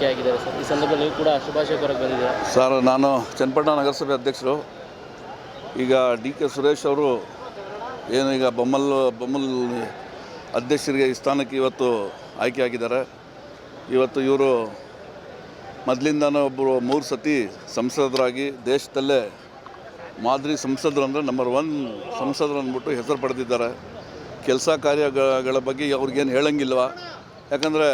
Sir. ಈ ಸಂದರ್ಭದಲ್ಲಿ ಕೂಡ ಶುಭಾಶಯ ಕೋರಕ್ಕೆ ಬಂದಿದ್ದೀರಾ? ಸರ್, ನಾನು ಚನ್ನಪಟ್ಟಣ ನಗರಸಭೆ ಅಧ್ಯಕ್ಷರು. ಈಗ ಡಿ ಕೆ ಸುರೇಶ್ ಅವರು ಏನು ಈಗ ಬೊಮ್ಮಲ್ ಬೊಮ್ಮಲ್ ಅಧ್ಯಕ್ಷರಿಗೆ ಈ ಸ್ಥಾನಕ್ಕೆ ಇವತ್ತು ಆಯ್ಕೆಯಾಗಿದ್ದಾರೆ ಇವತ್ತು ಇವರು ಮೊದಲಿಂದನೂ ಒಬ್ಬರು ಮೂರು ಸತಿ ಸಂಸದರಾಗಿ ದೇಶದಲ್ಲೇ ಮಾದರಿ ಸಂಸದರು ಅಂದರೆ ನಂಬರ್ ಒನ್ ಸಂಸದರು ಅಂದ್ಬಿಟ್ಟು ಹೆಸರು ಪಡೆದಿದ್ದಾರೆ. ಕೆಲಸ ಕಾರ್ಯಗಳ ಬಗ್ಗೆ ಅವ್ರಿಗೇನು ಹೇಳಂಗಿಲ್ವ? ಯಾಕಂದರೆ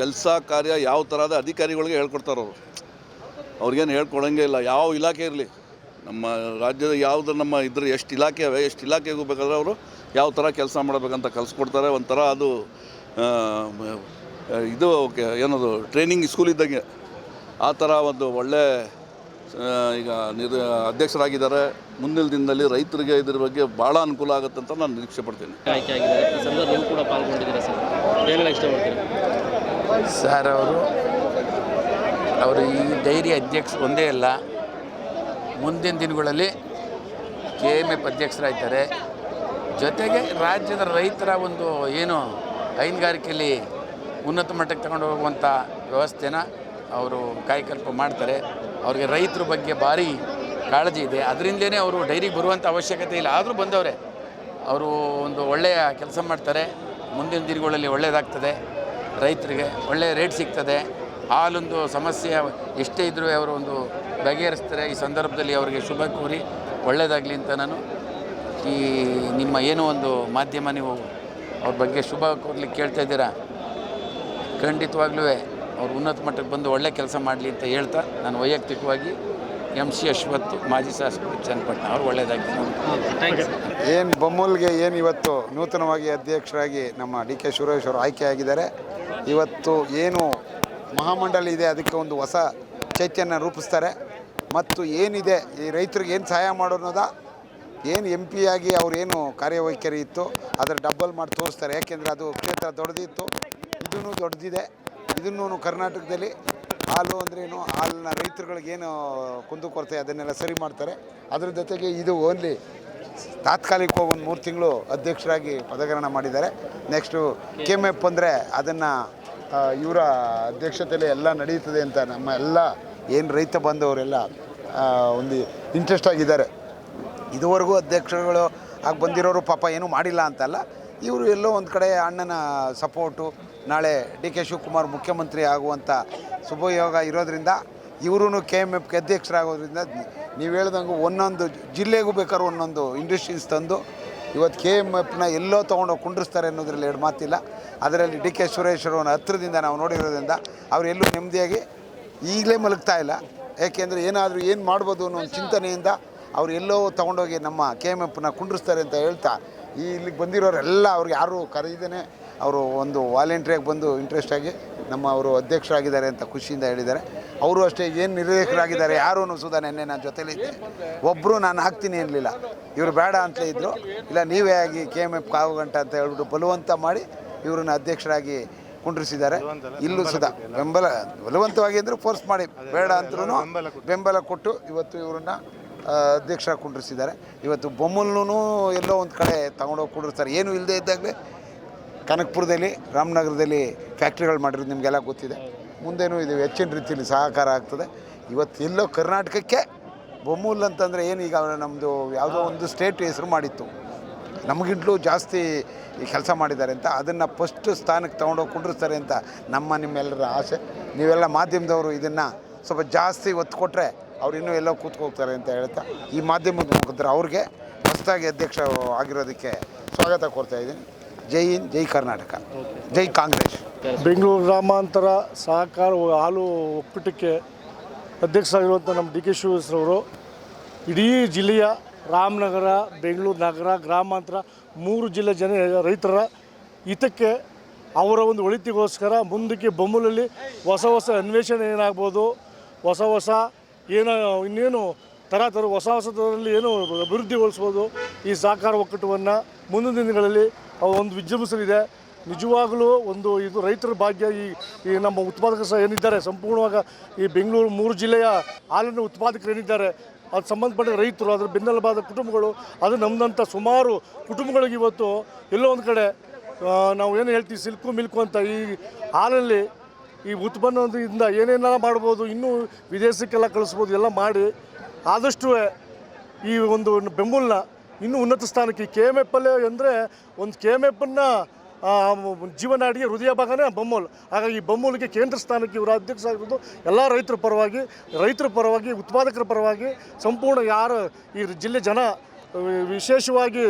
ಕೆಲಸ ಕಾರ್ಯ ಯಾವ ಥರದ ಅಧಿಕಾರಿಗಳಿಗೆ ಹೇಳ್ಕೊಡ್ತಾರೆ ಅವರು. ಅವ್ರಿಗೇನು ಹೇಳ್ಕೊಡಂಗೆ ಇಲ್ಲ. ಯಾವ ಇಲಾಖೆ ಇರಲಿ? ನಮ್ಮ ರಾಜ್ಯದ ಯಾವುದು ನಮ್ಮ ಇದ್ರ ಎಷ್ಟು ಇಲಾಖೆ ಅವೆ, ಎಷ್ಟು ಇಲಾಖೆಗೆ ಬೇಕಾದ್ರೆ ಅವರು ಯಾವ ಥರ ಕೆಲಸ ಮಾಡಬೇಕಂತ ಕಲಿಸ್ಕೊಡ್ತಾರೆ. ಒಂಥರ ಅದು ಇದು ಏನದು ಟ್ರೈನಿಂಗ್ ಸ್ಕೂಲ್ ಇದ್ದಂಗೆ. ಆ ಥರ ಒಂದು ಒಳ್ಳೆ ಈಗ ನಿರ್, ಅಧ್ಯಕ್ಷರಾಗಿದ್ದಾರೆ. ಮುಂದಿನ ದಿನದಲ್ಲಿ ರೈತರಿಗೆ ಇದ್ರ ಬಗ್ಗೆ ಭಾಳ ಅನುಕೂಲ ಆಗುತ್ತೆ ಅಂತ ನಾನು ನಿರೀಕ್ಷೆ ಪಡ್ತೀನಿ. ಆಯ್ಕೆ ಆಗಿದ್ದಾರೆ ಈ ಸಂದರ್ಭದಲ್ಲಿ ನೀವು ಕೂಡ ಪಾಲ್ಗೊಂಡಿದ್ದೀರಾ ಸರ್? ಇಷ್ಟಪಡ್ತೀರಾ? ಸರ್ ಅವರು ಅವರು ಈ ಡೈರಿ ಅಧ್ಯಕ್ಷ ಒಂದೇ ಅಲ್ಲ ಮುಂದಿನ ದಿನಗಳಲ್ಲಿ ಕೆ ಎಂ ಎಫ್ ಅಧ್ಯಕ್ಷರಾಗ್ತಾರೆ. ಜೊತೆಗೆ ರಾಜ್ಯದ ರೈತರ ಒಂದು ಏನು ಹೈನುಗಾರಿಕೆಯಲ್ಲಿ ಉನ್ನತ ಮಟ್ಟಕ್ಕೆ ತಗೊಂಡು ಹೋಗುವಂಥ ವ್ಯವಸ್ಥೆನ ಅವರು ಕಾಯಕಲ್ಪ ಮಾಡ್ತಾರೆ. ಅವ್ರಿಗೆ ರೈತರ ಬಗ್ಗೆ ಭಾರಿ ಕಾಳಜಿ ಇದೆ. ಅದರಿಂದಲೇ ಅವರು ಡೈರಿಗೆ ಬರುವಂಥ ಅವಶ್ಯಕತೆ ಇಲ್ಲ. ಆದರೂ ಬಂದವರೆ, ಅವರು ಒಂದು ಒಳ್ಳೆಯ ಕೆಲಸ ಮಾಡ್ತಾರೆ. ಮುಂದಿನ ದಿನಗಳಲ್ಲಿ ಒಳ್ಳೆಯದಾಗ್ತದೆ ರೈತರಿಗೆ ಒಳ್ಳೆಯ ರೇಟ್ ಸಿಗ್ತದೆ. ಹಾಲೊಂದು ಸಮಸ್ಯೆ ಎಷ್ಟೇ ಇದ್ದರೂ ಅವರು ಒಂದು ಬಗೆಹರಿಸ್ತಾರೆ. ಈ ಸಂದರ್ಭದಲ್ಲಿ ಅವರಿಗೆ ಶುಭ ಕೋರಿ ಒಳ್ಳೆಯದಾಗಲಿ ಅಂತ ನಾನು ಈ ನಿಮ್ಮ ಏನೋ ಒಂದು ಮಾಧ್ಯಮ ನೀವು ಅವ್ರ ಬಗ್ಗೆ ಶುಭ ಕೋರ್ಲಿಕ್ಕೆ ಕೇಳ್ತಾ ಇದ್ದೀರಾ? ಖಂಡಿತವಾಗ್ಲೂ ಅವ್ರು ಉನ್ನತ ಮಟ್ಟಕ್ಕೆ ಬಂದು ಒಳ್ಳೆ ಕೆಲಸ ಮಾಡಲಿ ಅಂತ ಹೇಳ್ತಾ ನಾನು ವೈಯಕ್ತಿಕವಾಗಿ ಎಂ ಸಿ ಅಶ್ವತ್ ಮಾಜಿ ಶಾಸಕರು ಚನ್ನಪಟ್ಟಣ ಅವ್ರು ಒಳ್ಳೆಯದಾಗಿ ಥ್ಯಾಂಕ್ಸ್ ಏನು ಬೊಮ್ಮಲ್ಗೆ ಏನು ಇವತ್ತು ನೂತನವಾಗಿ ಅಧ್ಯಕ್ಷರಾಗಿ ನಮ್ಮ ಡಿ ಕೆ ಸುರೇಶ್ ಅವರು ಆಯ್ಕೆಯಾಗಿದ್ದಾರೆ. ಇವತ್ತು ಏನು ಮಹಾಮಂಡಲ ಇದೆ ಅದಕ್ಕೆ ಒಂದು ಹೊಸ ಚೈತನ್ಯ ರೂಪಿಸ್ತಾರೆ. ಮತ್ತು ಏನಿದೆ ಈ ರೈತರಿಗೆ ಏನು ಸಹಾಯ ಮಾಡೋನ್ನೋದ ಏನು ಎಂ ಪಿ ಆಗಿ ಅವ್ರೇನು ಕಾರ್ಯವೈಖರಿ ಇತ್ತು ಅದರ ಡಬ್ಬಲ್ ಮಾಡಿ ತೋರಿಸ್ತಾರೆ. ಯಾಕೆಂದರೆ ಅದು ಕ್ಷೇತ್ರ ದೊಡ್ಡದಿತ್ತು ಇದೂ ದೊಡ್ಡದಿದೆ ಇದನ್ನು ಕರ್ನಾಟಕದಲ್ಲಿ ಹಾಲು ಅಂದ್ರೇನು ಹಾಲಿನ ಕುಂದು ಕುಂದುಕೊರತೆ ಅದನ್ನೆಲ್ಲ ಸರಿ ಮಾಡ್ತಾರೆ. ಅದರ ಜೊತೆಗೆ ಇದು ಓನ್ಲಿ ತಾತ್ಕಾಲಿಕವಾಗಿ ಒಂದು ಮೂರು ತಿಂಗಳು ಅಧ್ಯಕ್ಷರಾಗಿ ಪದಗ್ರಹಣ ಮಾಡಿದ್ದಾರೆ. ನೆಕ್ಸ್ಟು ಕೆ ಎಂ ಎಫ್ ಅಂದರೆ ಅದನ್ನು ಇವರ ಅಧ್ಯಕ್ಷತೆಯಲ್ಲಿ ಎಲ್ಲ ನಡೀತದೆ ಅಂತ ನಮ್ಮ ಎಲ್ಲ ಏನು ರೈತ ಬಂದವರೆಲ್ಲ ಒಂದು ಇಂಟ್ರೆಸ್ಟ್ ಆಗಿದ್ದಾರೆ. ಇದುವರೆಗೂ ಅಧ್ಯಕ್ಷರುಗಳು ಆಗಿ ಬಂದಿರೋರು ಪಾಪ ಏನೂ ಮಾಡಿಲ್ಲ ಅಂತಲ್ಲ. ಇವರು ಎಲ್ಲೋ ಒಂದು ಕಡೆ ಅಣ್ಣನ ಸಪೋರ್ಟು ನಾಳೆ ಡಿ ಕೆ ಶಿವಕುಮಾರ್ ಮುಖ್ಯಮಂತ್ರಿ ಆಗುವಂಥ ಶುಭಯೋಗ ಇರೋದ್ರಿಂದ ಇವರು ಕೆ ಎಂ ಎಫ್ಗೆ ಅಧ್ಯಕ್ಷರಾಗೋದ್ರಿಂದ ನೀವು ಹೇಳ್ದಂಗೆ ಒಂದೊಂದು ಜಿಲ್ಲೆಗೂ ಬೇಕಾದ್ರೂ ಒಂದೊಂದು ಇಂಡಸ್ಟ್ರೀಸ್ ತಂದು ಇವತ್ತು ಕೆ ಎಂ ಎಫ್ನ ಎಲ್ಲೋ ತೊಗೊಂಡೋಗಿ ಕುಂಡ್ರಿಸ್ತಾರೆ ಅನ್ನೋದ್ರಲ್ಲಿ ಎರಡು ಮಾತಿಲ್ಲ. ಅದರಲ್ಲಿ ಡಿ ಕೆ ಸುರೇಶ್ವರವನ್ನ ಹತ್ತಿರದಿಂದ ನಾವು ನೋಡಿರೋದ್ರಿಂದ ಅವರೆಲ್ಲೂ ನೆಮ್ಮದಿಯಾಗಿ ಈಗಲೇ ಮಲಗ್ತಾ ಇಲ್ಲ. ಏಕೆಂದರೆ ಏನಾದರೂ ಏನು ಮಾಡ್ಬೋದು ಅನ್ನೋ ಒಂದು ಚಿಂತನೆಯಿಂದ ಅವ್ರು ಎಲ್ಲೋ ತೊಗೊಂಡೋಗಿ ನಮ್ಮ ಕೆ ಎಂ ಎಫ್ನ ಕುಂಡ್ರಿಸ್ತಾರೆ ಅಂತ ಹೇಳ್ತಾ ಈ ಇಲ್ಲಿಗೆ ಬಂದಿರೋರೆಲ್ಲ ಅವ್ರಿಗೆ ಯಾರು ಕರೀದೇನೆ ಅವರು ಒಂದು ವಾಲಂಟ್ರಿಯಾಗಿ ಬಂದು ಇಂಟ್ರೆಸ್ಟಾಗಿ ನಮ್ಮ ಅವರು ಅಧ್ಯಕ್ಷರಾಗಿದ್ದಾರೆ ಅಂತ ಖುಷಿಯಿಂದ ಹೇಳಿದ್ದಾರೆ. ಅವರು ಅಷ್ಟೇ ಏನು ನಿರ್ದೇಶಕರಾಗಿದ್ದಾರೆ, ಯಾರೂ ಸುಧಾ ನೆನ್ನೆ ನನ್ನ ಜೊತೆಲಿದ್ದೆ ಒಬ್ಬರು ನಾನು ಹಾಕ್ತೀನಿ ಅನ್ನಲಿಲ್ಲ ಇವರು ಬೇಡ ಅಂತ ಇದ್ದರು ಇಲ್ಲ, ನೀವೇ ಆಗಿ ಕೆ ಎಂ ಎಫ್ ಕಾವು ಗಂಟ ಅಂತ ಹೇಳ್ಬಿಟ್ಟು ಬಲವಂತ ಮಾಡಿ ಇವ್ರನ್ನ ಅಧ್ಯಕ್ಷರಾಗಿ ಕುಂಡ್ರಿಸಿದ್ದಾರೆ. ಇಲ್ಲೂ ಸುಧಾ ಬೆಂಬಲ, ಬಲವಂತವಾಗಿ ಅಂದರೆ ಫೋರ್ಸ್ ಮಾಡಿ, ಬೇಡ ಅಂದ್ರೂ ಬೆಂಬಲ ಕೊಟ್ಟು ಇವತ್ತು ಇವ್ರನ್ನ ಅಧ್ಯಕ್ಷರಾಗಿ ಅಧ್ಯಕ್ಷ ಕುಂಡ್ರಿಸಿದ್ದಾರೆ. ಇವತ್ತು ಬೊಮ್ಮಲ್ನೂ ಎಲ್ಲೋ ಒಂದು ಕಡೆ ತಗೊಂಡೋಗಿ ಕುಂಡ್ರಿಸ್ತಾರೆ. ಏನೂ ಇಲ್ಲದೆ ಇದ್ದಾಗಲೇ ಕನಕಪುರದಲ್ಲಿ, ರಾಮನಗರದಲ್ಲಿ ಫ್ಯಾಕ್ಟ್ರಿಗಳು ಮಾಡಿರೋದು ನಿಮಗೆಲ್ಲ ಗೊತ್ತಿದೆ. ಮುಂದೇನು ಇದು ಹೆಚ್ಚಿನ ರೀತಿಯಲ್ಲಿ ಸಹಕಾರ ಆಗ್ತದೆ. ಇವತ್ತು ಎಲ್ಲೋ ಕರ್ನಾಟಕಕ್ಕೆ ಬೊಮ್ಮೂಲ್ ಅಂತಂದರೆ ಏನು ಈಗ ನಮ್ಮದು ಯಾವುದೋ ಒಂದು ಸ್ಟೇಟ್ ಹೆಸರು ಮಾಡಿತ್ತು. ನಮಗಿಂತಲೂ ಜಾಸ್ತಿ ಈ ಕೆಲಸ ಮಾಡಿದ್ದಾರೆ ಅಂತ, ಅದನ್ನು ಫಸ್ಟ್ ಸ್ಥಾನಕ್ಕೆ ತೊಗೊಂಡೋಗಿ ಕುಂಡ್ರಿಸ್ತಾರೆ ಅಂತ ನಮ್ಮ ನಿಮ್ಮೆಲ್ಲರ ಆಸೆ. ನೀವೆಲ್ಲ ಮಾಧ್ಯಮದವರು ಇದನ್ನು ಸ್ವಲ್ಪ ಜಾಸ್ತಿ ಒತ್ತು ಕೊಟ್ಟರೆ ಅವ್ರು ಇನ್ನೂ ಎಲ್ಲೋ ಕೂತ್ಕೋಗ್ತಾರೆ ಅಂತ ಹೇಳ್ತಾ, ಈ ಮಾಧ್ಯಮದ ಮುಖಾಂತರ ಅವ್ರಿಗೆ ಹೊಸದಾಗಿ ಅಧ್ಯಕ್ಷ ಆಗಿರೋದಕ್ಕೆ ಸ್ವಾಗತ ಕೋರ್ತಾ ಇದ್ದೀನಿ. ಜೈ ಹಿಂದ್, ಜೈ ಕರ್ನಾಟಕ. ಜೈ ಕಾಂಗ್ರೆಸ್. ಬೆಂಗಳೂರು ಗ್ರಾಮಾಂತರ ಸಹಕಾರ ಹಾಲು ಒಕ್ಕೂಟಕ್ಕೆ ಅಧ್ಯಕ್ಷರಾಗಿರುವಂಥ ನಮ್ಮ ಡಿ ಕೆ ಶಿವಸ್ರವರು ಇಡೀ ಜಿಲ್ಲೆಯ ರಾಮನಗರ, ಬೆಂಗಳೂರು ನಗರ, ಗ್ರಾಮಾಂತರ ಮೂರು ಜಿಲ್ಲೆ ಜನ ರೈತರ ಹಿತಕ್ಕೆ ಅವರ ಒಂದು ಒಳಿತಿಗೋಸ್ಕರ ಮುಂದಕ್ಕೆ ಬೊಮ್ಮಲಲ್ಲಿ ಹೊಸ ಹೊಸ ಅನ್ವೇಷಣೆ ಏನಾಗ್ಬೋದು, ಹೊಸ ಹೊಸ ಏನೋ ಇನ್ನೇನು ಥರ ಹೊಸ ಹೊಸದರಲ್ಲಿ ಏನು ಅಭಿವೃದ್ಧಿಗೊಳಿಸ್ಬೋದು, ಈ ಸಹಕಾರ ಒಕ್ಕೂಟವನ್ನು ಮುಂದಿನ ದಿನಗಳಲ್ಲಿ ಒಂದು ವಿಜೃಂಭಿಸಲಿದೆ. ನಿಜವಾಗಲೂ ಒಂದು ಇದು ರೈತರ ಭಾಗ್ಯ ಈ ಈ ನಮ್ಮ ಉತ್ಪಾದಕರು ಸಹ ಏನಿದ್ದಾರೆ, ಸಂಪೂರ್ಣವಾಗಿ ಈ ಬೆಂಗಳೂರು ಮೂರು ಜಿಲ್ಲೆಯ ಹಾಲಿನ ಉತ್ಪಾದಕರು ಏನಿದ್ದಾರೆ, ಅದು ಸಂಬಂಧಪಟ್ಟ ರೈತರು, ಅದರ ಬೆನ್ನೆಲುಬಾದ ಕುಟುಂಬಗಳು, ಅದು ನಮ್ಮದಂಥ ಸುಮಾರು ಕುಟುಂಬಗಳಿಗೆ ಇವತ್ತು ಎಲ್ಲೋ ಒಂದು ಕಡೆ ನಾವು ಏನು ಹೇಳ್ತೀವಿ, ಸಿಲ್ಕು ಮಿಲ್ಕು ಅಂತ ಈ ಹಾಲಲ್ಲಿ ಈ ಉತ್ಪನ್ನದಿಂದ ಏನೇನೆಲ್ಲ ಮಾಡ್ಬೋದು, ಇನ್ನೂ ವಿದೇಶಕ್ಕೆಲ್ಲ ಕಳಿಸ್ಬೋದು, ಎಲ್ಲ ಮಾಡಿ ಆದಷ್ಟು ಈ ಒಂದು ಬೆಂಬಲನ ಇನ್ನೂ ಉನ್ನತ ಸ್ಥಾನಕ್ಕೆ ಈ ಕೆ ಎಂ ಎಫ್ ಅಲ್ಲೇ ಅಂದರೆ ಒಂದು ಕೆ ಎಂ ಎಫನ್ನು ಜೀವನಾಡಿಗೆ ಹೃದಯ ಭಾಗನೇ ಬೊಮ್ಮಲ್ ಹಾಗಾಗಿ ಈ ಬೊಮ್ಮಲ್ಗೆ ಕೇಂದ್ರ ಸ್ಥಾನಕ್ಕೆ ಇವರು ಅಧ್ಯಕ್ಷ ಆಗಿರೋದು ಎಲ್ಲ ರೈತರ ಪರವಾಗಿ ರೈತರ ಪರವಾಗಿ ಉತ್ಪಾದಕರ ಪರವಾಗಿ ಸಂಪೂರ್ಣ ಯಾರು ಈ ಜಿಲ್ಲೆ ಜನ ವಿಶೇಷವಾಗಿ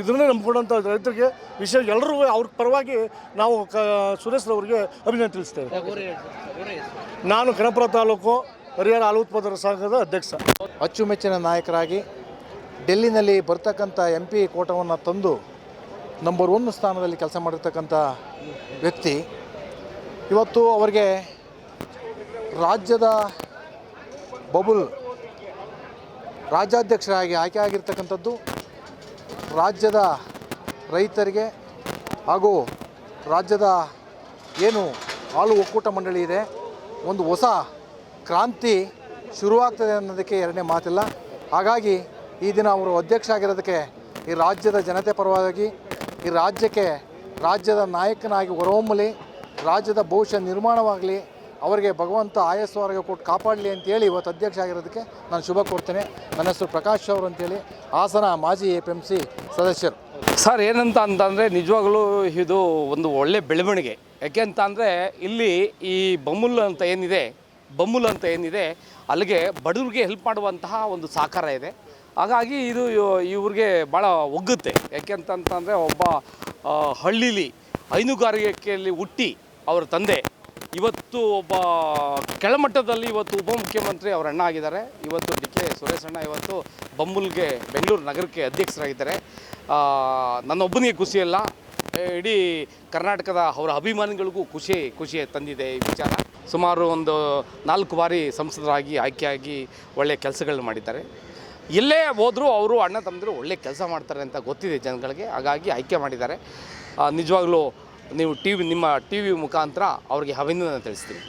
ಇದನ್ನೇ ನಂಬ್ಕೊಂಡಂಥ ರೈತರಿಗೆ ವಿಶೇಷ ಎಲ್ಲರೂ ಅವ್ರ ಪರವಾಗಿ ನಾವು ಕ ಸುರೇಶ್ರವರಿಗೆ ಅಭಿನಂದನೆ ತಿಳಿಸ್ತೇವೆ. ನಾನು ಕನಪುರ ತಾಲೂಕು ಹರಿಹರ ಹಾಲು ಉತ್ಪಾದಕರ ಸಂಘದ ಅಧ್ಯಕ್ಷ. ಅಚ್ಚುಮೆಚ್ಚಿನ ನಾಯಕರಾಗಿ ಡೆಲ್ಲಿನಲ್ಲಿ ಬರ್ತಕ್ಕಂಥ ಎಂ ಪಿ ಕೋಟವನ್ನು ತಂದು ನಂಬರ್ ಒನ್ ಸ್ಥಾನದಲ್ಲಿ ಕೆಲಸ ಮಾಡಿರ್ತಕ್ಕಂಥ ವ್ಯಕ್ತಿ. ಇವತ್ತು ಅವರಿಗೆ ರಾಜ್ಯದ ಬಬುಲ್ ರಾಜ್ಯಾಧ್ಯಕ್ಷರಾಗಿ ಆಯ್ಕೆ ಆಗಿರ್ತಕ್ಕಂಥದ್ದು ರಾಜ್ಯದ ರೈತರಿಗೆ ಹಾಗೂ ರಾಜ್ಯದ ಏನು ಹಾಲು ಒಕ್ಕೂಟ ಮಂಡಳಿ ಇದೆ, ಒಂದು ಹೊಸ ಕ್ರಾಂತಿ ಶುರುವಾಗ್ತದೆ ಅನ್ನೋದಕ್ಕೆ ಎರಡನೇ ಮಾತಿಲ್ಲ. ಹಾಗಾಗಿ ಈ ದಿನ ಅವರು ಅಧ್ಯಕ್ಷ ಆಗಿರೋದಕ್ಕೆ ಈ ರಾಜ್ಯದ ಜನತೆ ಪರವಾಗಿ, ಈ ರಾಜ್ಯಕ್ಕೆ ರಾಜ್ಯದ ನಾಯಕನಾಗಿ ಹೊರಹೊಮ್ಮಲಿ, ರಾಜ್ಯದ ಭವಿಷ್ಯ ನಿರ್ಮಾಣವಾಗಲಿ, ಅವರಿಗೆ ಭಗವಂತ ಆಯಸ್ವರ್ಗ ಕೊಟ್ಟು ಕಾಪಾಡಲಿ ಅಂತೇಳಿ ಇವತ್ತು ಅಧ್ಯಕ್ಷ ಆಗಿರೋದಕ್ಕೆ ನಾನು ಶುಭ ಕೋರ್ತೇನೆ. ನನ್ನ ಹೆಸರು ಪ್ರಕಾಶ್ ಅವರು ಅಂತೇಳಿ ಹಾಸನ ಮಾಜಿ ಎ ಪಿ ಎಂ ಸಿ ಸದಸ್ಯರು. ಸರ್, ಏನಂತ ಅಂತಂದರೆ ನಿಜವಾಗಲೂ ಇದು ಒಂದು ಒಳ್ಳೆ ಬೆಳವಣಿಗೆ. ಯಾಕೆ ಅಂತ ಅಂದರೆ ಇಲ್ಲಿ ಈ ಬಮುಲ್ ಅಂತ ಏನಿದೆ ಬಮುಲ್ ಅಂತ ಏನಿದೆ, ಅಲ್ಲಿಗೆ ಬಡವ್ರಿಗೆ ಹೆಲ್ಪ್ ಮಾಡುವಂತಹ ಒಂದು ಸಹಕಾರ ಇದೆ. ಹಾಗಾಗಿ ಇದು ಇವ್ರಿಗೆ ಭಾಳ ಒಗ್ಗುತ್ತೆ. ಯಾಕೆ ಅಂತಂತಂದರೆ ಒಬ್ಬ ಹಳ್ಳಿಲಿ ಹೈನುಗಾರಿಕೆಯಲ್ಲಿ ಹುಟ್ಟಿ ಅವರ ತಂದೆ, ಇವತ್ತು ಒಬ್ಬ ಕೆಳಮಟ್ಟದಲ್ಲಿ ಇವತ್ತು ಉಪಮುಖ್ಯಮಂತ್ರಿ ಅವರ ಅಣ್ಣ ಆಗಿದ್ದಾರೆ. ಇವತ್ತು ಡಿ ಕೆ ಅಣ್ಣ ಇವತ್ತು ಬಂಬುಲ್ಗೆ ಬೆಂಗಳೂರು ನಗರಕ್ಕೆ ಅಧ್ಯಕ್ಷರಾಗಿದ್ದಾರೆ. ನನ್ನೊಬ್ಬನಿಗೆ ಖುಷಿಯಲ್ಲ ಇಡೀ ಕರ್ನಾಟಕದ ಅವರ ಅಭಿಮಾನಿಗಳಿಗೂ ಖುಷಿ ಖುಷಿ ತಂದಿದೆ ಈ ವಿಚಾರ. ಸುಮಾರು ಒಂದು ನಾಲ್ಕು ಬಾರಿ ಸಂಸದರಾಗಿ ಆಯ್ಕೆಯಾಗಿ ಒಳ್ಳೆಯ ಕೆಲಸಗಳನ್ನ ಮಾಡಿದ್ದಾರೆ. ಎಲ್ಲೇ ಹೋದರೂ ಅವರು ಅಣ್ಣ ತಮ್ಮಂದಿರು ಒಳ್ಳೆ ಕೆಲಸ ಮಾಡ್ತಾರೆ ಅಂತ ಗೊತ್ತಿದೆ ಜನಗಳಿಗೆ, ಹಾಗಾಗಿ ಆಯ್ಕೆ ಮಾಡಿದ್ದಾರೆ. ನಿಜವಾಗ್ಲೂ ನೀವು ಟಿ ನಿಮ್ಮ ಟಿ ವಿ ಮುಖಾಂತರ ಅವ್ರಿಗೆ ಅಭಿನಂದನೆ ತಿಳಿಸ್ತೀನಿ.